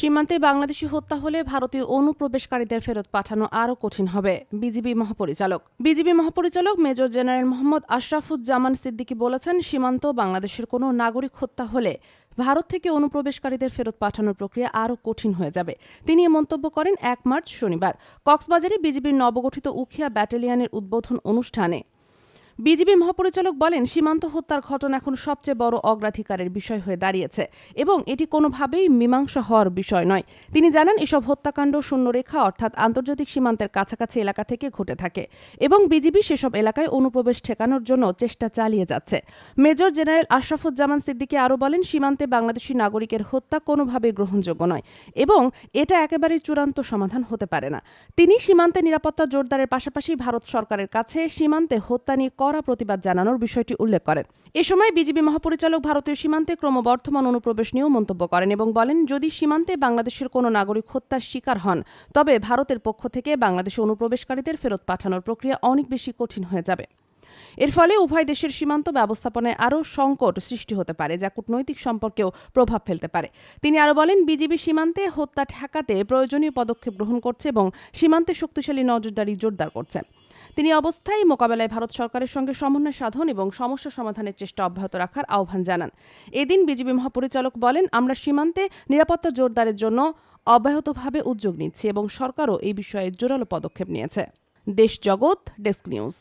সীমান্তে বাংলাদেশি হত্যা হলে ভারতীয় অনুপ্রবেশকারীদের ফেরত পাঠানো আরও কঠিন হবে। বিজিবি মহাপরিচালক। বিজিবি মহাপরিচালক মেজর জেনারেল মোহাম্মদ আশরাফুজ্জামান সিদ্দিকী বলেছেন, সীমান্ত বাংলাদেশের কোনো নাগরিক হত্যা হলে ভারত থেকে অনুপ্রবেশকারীদের ফেরত পাঠানোর প্রক্রিয়া আরও কঠিন হয়ে যাবে। তিনি এ মন্তব্য করেন, এক মার্চ শনিবার। কক্সবাজারে বিজিবির নবগঠিত উখিয়া ব্যাটালিয়নের উদ্বোধন অনুষ্ঠানে বিজিবি মহাপরিচালক বলেন, সীমান্ত হত্যার ঘটনা এখন সবচেয়ে বড় অগ্রাধিকারের বিষয় হয়ে দাঁড়িয়েছে এবং এটি কোনোভাবেই মীমাংসা হওয়ার বিষয় নয়। তিনি জানান, এসব হত্যাকাণ্ড শূন্যরেখা অর্থাৎ আন্তর্জাতিক সীমান্তের কাছাকাছি এলাকা থেকে ঘটে থাকে এবং বিজিবি সেসব এলাকায় অনুপ্রবেশ ঠেকানোর জন্য চেষ্টা চালিয়ে যাচ্ছে। মেজর জেনারেল আশরাফুজ্জামান সিদ্দিকী আরও বলেন, সীমান্তে বাংলাদেশি নাগরিকের হত্যা কোনোভাবেই গ্রহণযোগ্য নয় এবং এটা একেবারে চূড়ান্ত সমাধান হতে পারে না। তিনি সীমান্তে নিরাপত্তা জোরদারের পাশাপাশি ভারত সরকারের কাছে সীমান্তে হত্যা নিয়ে কড়া প্রতিবাদ জানানোর বিষয়টি উল্লেখ করেন। এ সময় বিজিবি মহাপরিচালক ভারতীয় সীমান্তে ক্রমবর্ধমান অনুপ্রবেশ নিয়েও মন্তব্য করেন এবং বলেন, যদি সীমান্তে বাংলাদেশের কোনো নাগরিক হত্যার শিকার হন, তবে ভারতের পক্ষ থেকে বাংলাদেশে অনুপ্রবেশকারীদের ফেরত পাঠানোর প্রক্রিয়া অনেক বেশি কঠিন হয়ে যাবে। এর ফলে উভয় দেশের সীমান্ত ব্যবস্থাপনায় আরও সংকট সৃষ্টি হতে পারে, যা কূটনৈতিক সম্পর্কেও প্রভাব ফেলতে পারে। তিনি আরও বলেন বিজিবি সীমান্তে হত্যা ঠেকাতে প্রয়োজনীয় পদক্ষেপ গ্রহণ করছে এবং সীমান্তে শক্তিশালী নজরদারি জোরদার করছে। তিনি অবস্থায় মোকাবেলায় ভারত সরকারের সঙ্গে সমন্বয় সাধন এবং সমস্যা সমাধানের চেষ্টা অব্যাহত রাখার আহ্বান জানান। এদিন বিজিবি মহাপরিচালক বলেন, আমরা সীমান্তে নিরাপত্তা জোরদারের জন্য অব্যাহতভাবে উদ্যোগ নিচ্ছি এবং সরকারও এই বিষয়ে জোরালো পদক্ষেপ নিয়েছে। দেশ জগৎ, ডেস্ক নিউজ।